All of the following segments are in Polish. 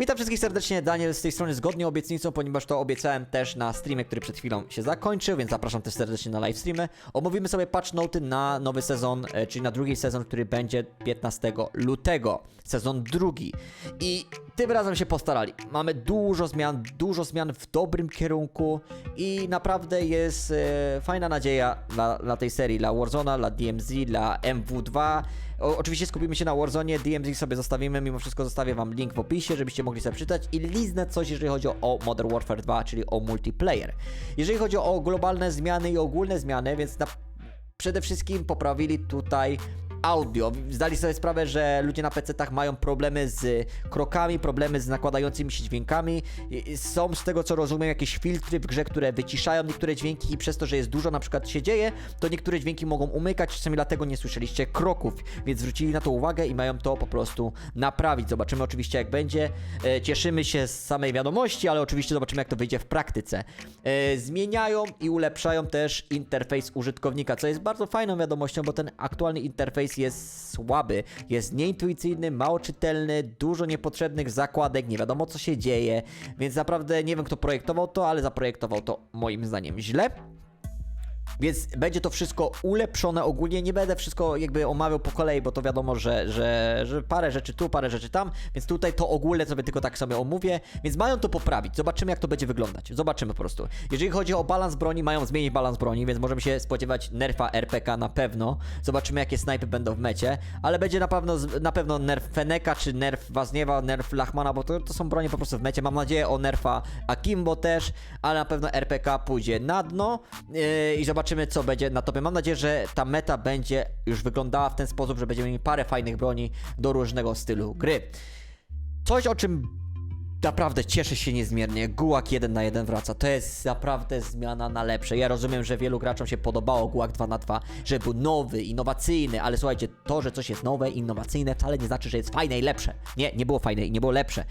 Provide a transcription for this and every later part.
Witam wszystkich serdecznie, Daniel z tej strony zgodnie obietnicą, ponieważ to obiecałem też na streamie, który przed chwilą się zakończył, więc zapraszam też serdecznie na live streamy. Omówimy sobie patch noty na nowy sezon, e, czyli na drugi sezon, który będzie 15 lutego. Sezon drugi. I tym razem się postarali. Mamy dużo zmian, dużo zmian w dobrym kierunku i naprawdę jest e, fajna nadzieja dla, dla tej serii, dla Warzona, dla DMZ, dla MW2. O, oczywiście skupimy się na Warzone, DMZ sobie zostawimy, mimo wszystko zostawię wam link w opisie, żebyście mogli sobie przeczytać i liznę coś, jeżeli chodzi o Modern Warfare 2, czyli o multiplayer. Jeżeli chodzi o globalne zmiany i ogólne zmiany, więc na, przede wszystkim poprawili tutaj audio. Zdali sobie sprawę, że ludzie na PC-tach mają problemy z krokami, problemy z nakładającymi się dźwiękami. Są z tego co rozumiem jakieś filtry w grze, które wyciszają niektóre dźwięki i przez to, że jest dużo na przykład się dzieje, to niektóre dźwięki mogą umykać, czasami dlatego nie słyszeliście kroków, więc zwrócili na to uwagę i mają to po prostu naprawić. Zobaczymy oczywiście jak będzie. E, Cieszymy się z samej wiadomości, ale oczywiście zobaczymy jak to wyjdzie w praktyce. E, Zmieniają i ulepszają też interfejs użytkownika, co jest bardzo fajną wiadomością, bo ten aktualny interfejs jest słaby, jest nieintuicyjny, mało czytelny, dużo niepotrzebnych zakładek, nie wiadomo co się dzieje, więc naprawdę nie wiem kto projektował to, ale zaprojektował to moim zdaniem źle. Więc będzie to wszystko ulepszone ogólnie. Nie będę wszystko jakby omawiał po kolei, bo to wiadomo, że, że, że parę rzeczy tu, parę rzeczy tam. Więc tutaj to ogólne sobie tylko tak sobie omówię. Więc mają to poprawić. Zobaczymy, jak to będzie wyglądać. Zobaczymy po prostu. Jeżeli chodzi o balans broni, mają zmienić balans broni, więc możemy się spodziewać nerfa RPK na pewno. Zobaczymy, jakie snajpy będą w mecie. Ale będzie na pewno, na pewno nerf Feneka, czy nerf Wazniewa, nerf Lachmana, bo to, to są bronie po prostu w mecie. Mam nadzieję o nerfa Akimbo też, ale na pewno RPK pójdzie na dno yy, i zobaczymy, co będzie na topie. Mam nadzieję, że ta meta będzie już wyglądała w ten sposób, że będziemy mieli parę fajnych broni do różnego stylu gry. Coś, o czym naprawdę cieszę się niezmiernie. Gułak 1 na 1 wraca. To jest naprawdę zmiana na lepsze. Ja rozumiem, że wielu graczom się podobało Gułak 2 na 2, że był nowy, innowacyjny, ale słuchajcie, to, że coś jest nowe, innowacyjne, wcale nie znaczy, że jest fajne i lepsze. Nie, nie było fajne i nie było lepsze.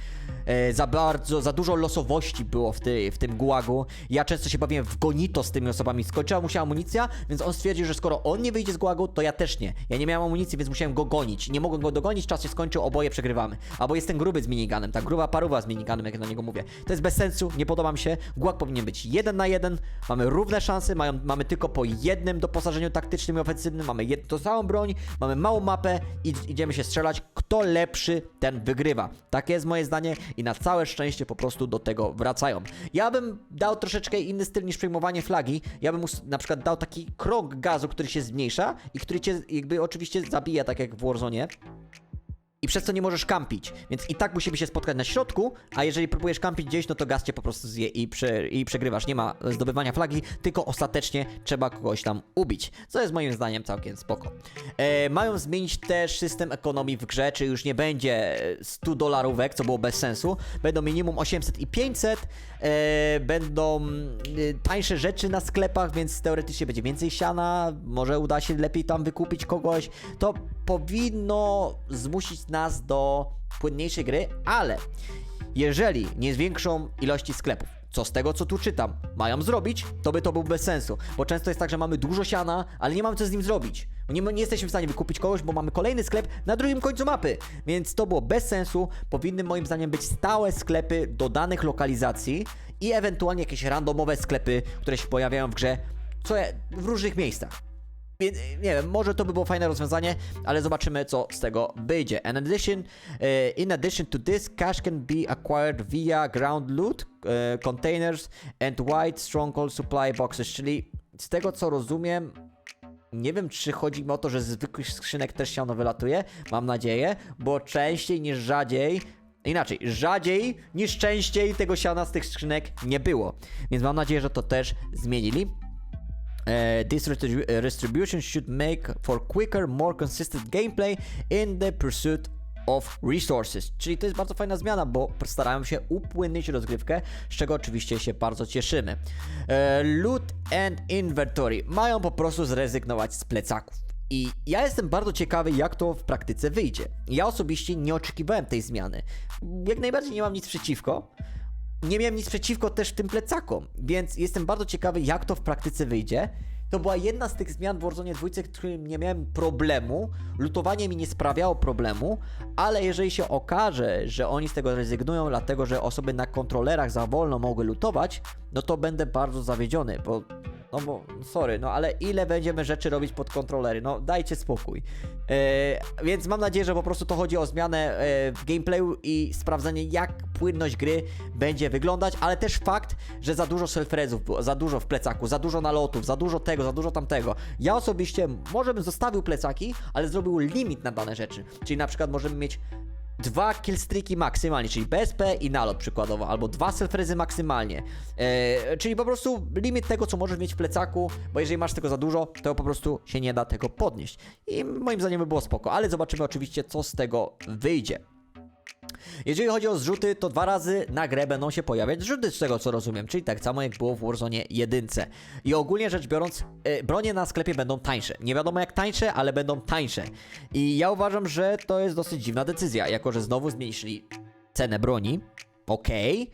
E, za bardzo, za dużo losowości było w, ty, w tym Gułagu. Ja często się bawiłem w gonito z tymi osobami. Skończyła mu się amunicja, więc on stwierdził, że skoro on nie wyjdzie z Gułagu, to ja też nie. Ja nie miałem amunicji, więc musiałem go gonić. Nie mogłem go dogonić, czas się skończył, oboje przegrywamy. Albo jest ten gruby z miniganem, ta gruba paruwa z miniganem, jak ja na niego mówię. To jest bez sensu, nie podoba mi się. Gułak powinien być jeden na jeden, mamy równe szanse, mają, mamy tylko po jednym doposażeniu taktycznym i ofensywnym, mamy jed, tą samą broń, mamy małą mapę i idziemy się strzelać. Kto lepszy, ten wygrywa. Takie jest moje zdanie i na całe szczęście po prostu do tego wracają. Ja bym dał troszeczkę inny styl niż przejmowanie flagi. Ja bym na przykład dał taki krąg gazu, który się zmniejsza i który cię jakby oczywiście zabija, tak jak w Warzone. I przez to nie możesz kampić, więc i tak musimy się spotkać na środku, a jeżeli próbujesz kampić gdzieś, no to gaz cię po prostu zje i, prze, i przegrywasz. Nie ma zdobywania flagi, tylko ostatecznie trzeba kogoś tam ubić, co jest moim zdaniem całkiem spoko. E, mają zmienić też system ekonomii w grze, czy już nie będzie 100 dolarówek, co było bez sensu, będą minimum 800 i 500, e, będą e, tańsze rzeczy na sklepach, więc teoretycznie będzie więcej siana, może uda się lepiej tam wykupić kogoś, to powinno zmusić nas do płynniejszej gry, ale jeżeli nie zwiększą ilości sklepów, co z tego co tu czytam, mają zrobić, to by to był bez sensu. Bo często jest tak, że mamy dużo siana, ale nie mamy co z nim zrobić. Nie, nie jesteśmy w stanie wykupić kogoś, bo mamy kolejny sklep na drugim końcu mapy. Więc to było bez sensu. Powinny moim zdaniem być stałe sklepy do danych lokalizacji i ewentualnie jakieś randomowe sklepy, które się pojawiają w grze co w różnych miejscach. Więc, nie wiem, może to by było fajne rozwiązanie, ale zobaczymy co z tego wyjdzie. In addition, e, in addition to this, cash can be acquired via ground loot, e, containers and white stronghold supply boxes, czyli z tego co rozumiem, nie wiem, czy chodzi mi o to, że z zwykłych skrzynek też siano wylatuje. Mam nadzieję, bo częściej niż rzadziej. Inaczej, rzadziej niż częściej tego siana z tych skrzynek nie było. Więc mam nadzieję, że to też zmienili. Uh, this retribu- uh, distribution should make for quicker, more consistent gameplay in the pursuit of resources. Czyli to jest bardzo fajna zmiana, bo starają się upłynnić rozgrywkę, z czego oczywiście się bardzo cieszymy. E, loot and inventory mają po prostu zrezygnować z plecaków. I ja jestem bardzo ciekawy, jak to w praktyce wyjdzie. Ja osobiście nie oczekiwałem tej zmiany. Jak najbardziej nie mam nic przeciwko, nie miałem nic przeciwko też tym plecakom, więc jestem bardzo ciekawy, jak to w praktyce wyjdzie. To była jedna z tych zmian w Warzone 2, z którym nie miałem problemu. Lutowanie mi nie sprawiało problemu, ale jeżeli się okaże, że oni z tego rezygnują, dlatego że osoby na kontrolerach za wolno mogły lutować, no to będę bardzo zawiedziony, bo no bo, sorry, no ale ile będziemy rzeczy robić pod kontrolery? No dajcie spokój. E, więc mam nadzieję, że po prostu to chodzi o zmianę e, w gameplayu i sprawdzenie, jak płynność gry będzie wyglądać, ale też fakt, że za dużo self-rezów było, za dużo w plecaku, za dużo nalotów, za dużo tego, za dużo tamtego. Ja osobiście może bym zostawił plecaki, ale zrobił limit na dane rzeczy. Czyli na przykład możemy mieć dwa killstreaki maksymalnie, czyli BSP i nalot przykładowo, albo dwa selfrezy maksymalnie. E, czyli po prostu limit tego, co możesz mieć w plecaku, bo jeżeli masz tego za dużo, to po prostu się nie da tego podnieść. I moim zdaniem by było spoko, ale zobaczymy oczywiście, co z tego wyjdzie. Jeżeli chodzi o zrzuty, to dwa razy na grę będą się pojawiać zrzuty z tego co rozumiem, czyli tak samo jak było w Warzone 1. I ogólnie rzecz biorąc, e, bronie na sklepie będą tańsze. Nie wiadomo jak tańsze, ale będą tańsze. I ja uważam, że to jest dosyć dziwna decyzja, jako że znowu zmniejszyli cenę broni. Okej,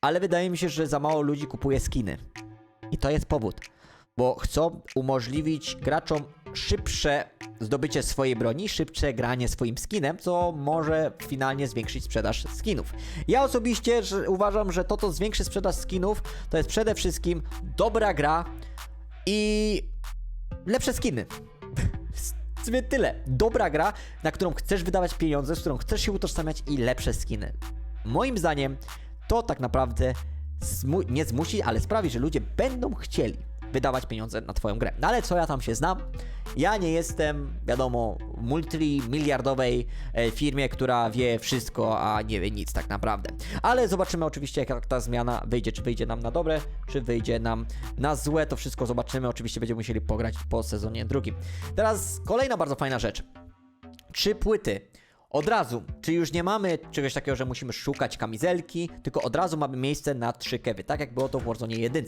ale wydaje mi się, że za mało ludzi kupuje skiny. I to jest powód, bo chcą umożliwić graczom szybsze zdobycie swojej broni, szybsze granie swoim skinem, co może finalnie zwiększyć sprzedaż skinów. Ja osobiście że uważam, że to, co zwiększy sprzedaż skinów, to jest przede wszystkim dobra gra i lepsze skiny. Tyle. Dobra gra, na którą chcesz wydawać pieniądze, z którą chcesz się utożsamiać i lepsze skiny. Moim zdaniem to tak naprawdę zmu- nie zmusi, ale sprawi, że ludzie będą chcieli wydawać pieniądze na twoją grę. No ale co ja tam się znam? Ja nie jestem, wiadomo, multimiliardowej e, firmie, która wie wszystko, a nie wie nic tak naprawdę. Ale zobaczymy oczywiście, jak ta zmiana wyjdzie. Czy wyjdzie nam na dobre, czy wyjdzie nam na złe. To wszystko zobaczymy. Oczywiście będziemy musieli pograć po sezonie drugim. Teraz kolejna bardzo fajna rzecz. Trzy płyty. Od razu, czyli już nie mamy czegoś takiego, że musimy szukać kamizelki, tylko od razu mamy miejsce na trzy kewy, tak jak było to w Warzone 1.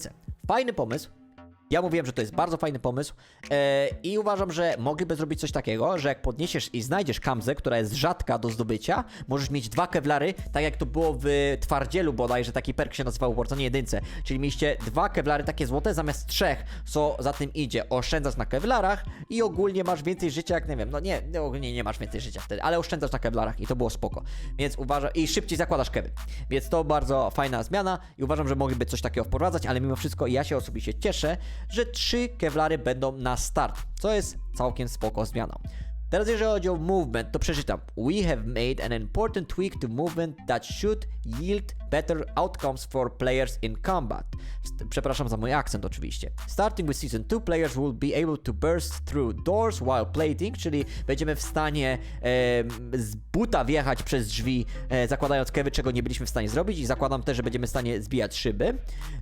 Fajny pomysł. Ja mówiłem, że to jest bardzo fajny pomysł e, i uważam, że mogliby zrobić coś takiego, że jak podniesiesz i znajdziesz kamzę, która jest rzadka do zdobycia, możesz mieć dwa kewlary, tak jak to było w Twardzielu bodajże, taki perk się nazywał w Warzone 1, czyli mieliście dwa kewlary takie złote zamiast trzech, co za tym idzie, oszczędzasz na kewlarach i ogólnie masz więcej życia, jak nie wiem, no nie, no ogólnie nie masz więcej życia wtedy, ale oszczędzasz na kewlarach i to było spoko, więc uważam, i szybciej zakładasz kewy, więc to bardzo fajna zmiana i uważam, że mogliby coś takiego wprowadzać, ale mimo wszystko ja się osobiście cieszę, że trzy kewlary będą na start, co jest całkiem spoko zmianą. Teraz jeżeli chodzi o movement, to przeczytam. We have made an important tweak to movement that should yield better outcomes for players in combat. Przepraszam za mój akcent oczywiście. Starting with Season 2, players will be able to burst through doors while plating, czyli będziemy w stanie em, z buta wjechać przez drzwi, e, zakładając kewy, czego nie byliśmy w stanie zrobić i zakładam też, że będziemy w stanie zbijać szyby.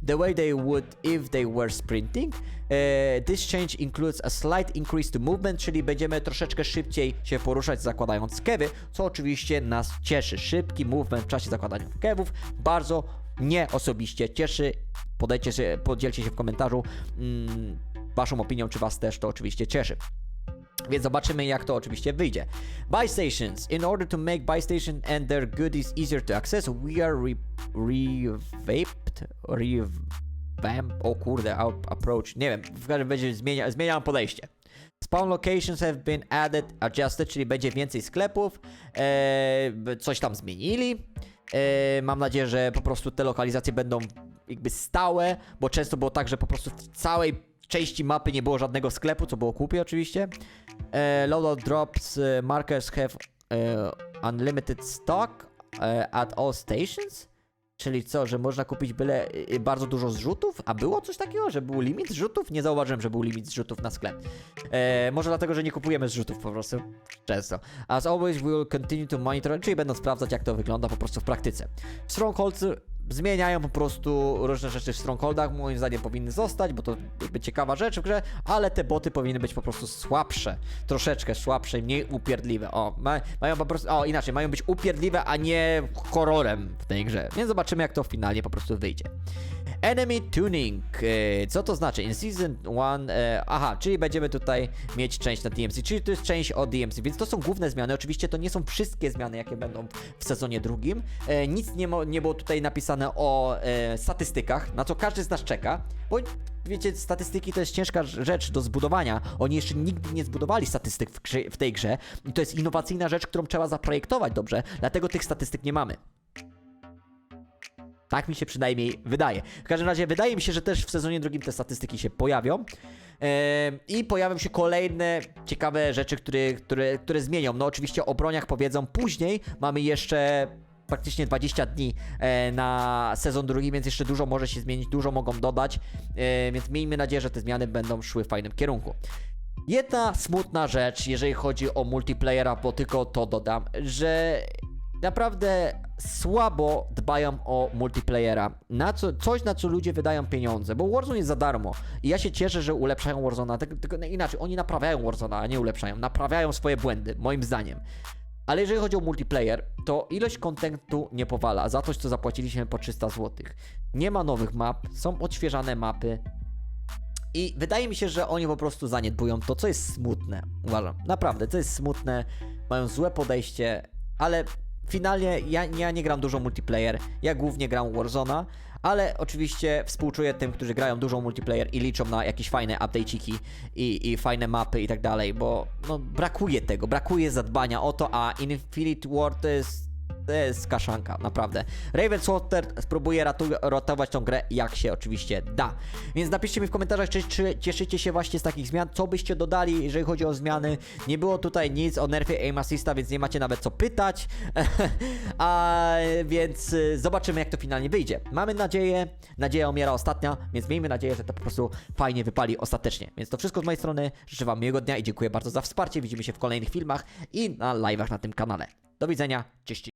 The way they would if they were sprinting. E, this change includes a slight increase to movement, czyli będziemy troszeczkę szybciej się poruszać zakładając kewy, co oczywiście nas cieszy. Szybki movement w czasie zakładania kewów bardzo mnie osobiście cieszy. Się, podzielcie się w komentarzu mm, waszą opinią, czy was też to oczywiście cieszy. Więc zobaczymy, jak to oczywiście wyjdzie. Buy stations. In order to make buy station and their goodies easier to access, we are re revamped, revamp, o kurde, approach, nie wiem, w każdym razie zmienia, zmieniam podejście. Spawn locations have been added, adjusted, czyli będzie więcej sklepów, e, coś tam zmienili. E, mam nadzieję, że po prostu te lokalizacje będą jakby stałe, bo często było tak, że po prostu w całej części mapy nie było żadnego sklepu, co było głupie oczywiście. E, loadout drops, markers have e, unlimited stock e, at all stations. Czyli co, że można kupić byle y, bardzo dużo zrzutów? A było coś takiego, że był limit zrzutów? Nie zauważyłem, że był limit zrzutów na sklep. E, może dlatego, że nie kupujemy zrzutów po prostu często. As always, we will continue to monitor, czyli będą sprawdzać, jak to wygląda po prostu w praktyce. Strongholds zmieniają po prostu różne rzeczy w Strongholdach, moim zdaniem powinny zostać, bo to jakby ciekawa rzecz w grze, ale te boty powinny być po prostu słabsze, troszeczkę słabsze mniej upierdliwe. O, ma, mają po prostu, o inaczej, mają być upierdliwe, a nie horrorem w tej grze. Więc zobaczymy, jak to finalnie po prostu wyjdzie. Enemy Tuning. E, Co to znaczy? In Season 1, e, aha, czyli będziemy tutaj mieć część na DMC, czyli to jest część o DMC, więc to są główne zmiany. Oczywiście to nie są wszystkie zmiany, jakie będą w sezonie drugim. E, Nic nie, nie było tutaj napisane o e, statystykach, na co każdy z nas czeka, bo wiecie, statystyki to jest ciężka rzecz do zbudowania. Oni jeszcze nigdy nie zbudowali statystyk w, w tej grze i to jest innowacyjna rzecz, którą trzeba zaprojektować dobrze, dlatego tych statystyk nie mamy. Tak mi się przynajmniej wydaje. W każdym razie wydaje mi się, że też w sezonie drugim te statystyki się pojawią. Ehm, I pojawią się kolejne ciekawe rzeczy, które, które, które zmienią. No oczywiście o broniach powiedzą później. Mamy jeszcze praktycznie 20 dni e, na sezon drugi, więc jeszcze dużo może się zmienić, dużo mogą dodać. E, więc miejmy nadzieję, że te zmiany będą szły w fajnym kierunku. Jedna smutna rzecz, jeżeli chodzi o multiplayera, bo tylko to dodam, że naprawdę słabo dbają o multiplayera. Na co, coś, na co ludzie wydają pieniądze, bo Warzone jest za darmo. I ja się cieszę, że ulepszają Warzone'a, tylko, tylko inaczej, oni naprawiają Warzone'a, a nie ulepszają. Naprawiają swoje błędy, moim zdaniem. Ale jeżeli chodzi o multiplayer, to ilość kontentu nie powala za coś, co zapłaciliśmy po 300 zł. Nie ma nowych map, są odświeżane mapy, i wydaje mi się, że oni po prostu zaniedbują to, co jest smutne. Uważam. Naprawdę, to jest smutne. Mają złe podejście, ale finalnie ja, ja nie gram dużo multiplayer. Ja głównie gram Warzona, ale oczywiście współczuję tym, którzy grają dużo multiplayer i liczą na jakieś fajne update'iki i, i fajne mapy i tak dalej, bo no, brakuje tego, brakuje zadbania o to, a Infinite War to jest to jest kaszanka, naprawdę. Ravenswater spróbuje ratować tą grę jak się oczywiście da. Więc napiszcie mi w komentarzach, czy, czy cieszycie się właśnie z takich zmian, co byście dodali, jeżeli chodzi o zmiany. Nie było tutaj nic o nerfie aim assista, więc nie macie nawet co pytać. A więc y, zobaczymy jak to finalnie wyjdzie. Mamy nadzieję, nadzieja umiera ostatnia, więc miejmy nadzieję, że to po prostu fajnie wypali ostatecznie. Więc to wszystko z mojej strony. Życzę wam miłego dnia i dziękuję bardzo za wsparcie. Widzimy się w kolejnych filmach i na live'ach na tym kanale. Do widzenia, cześć.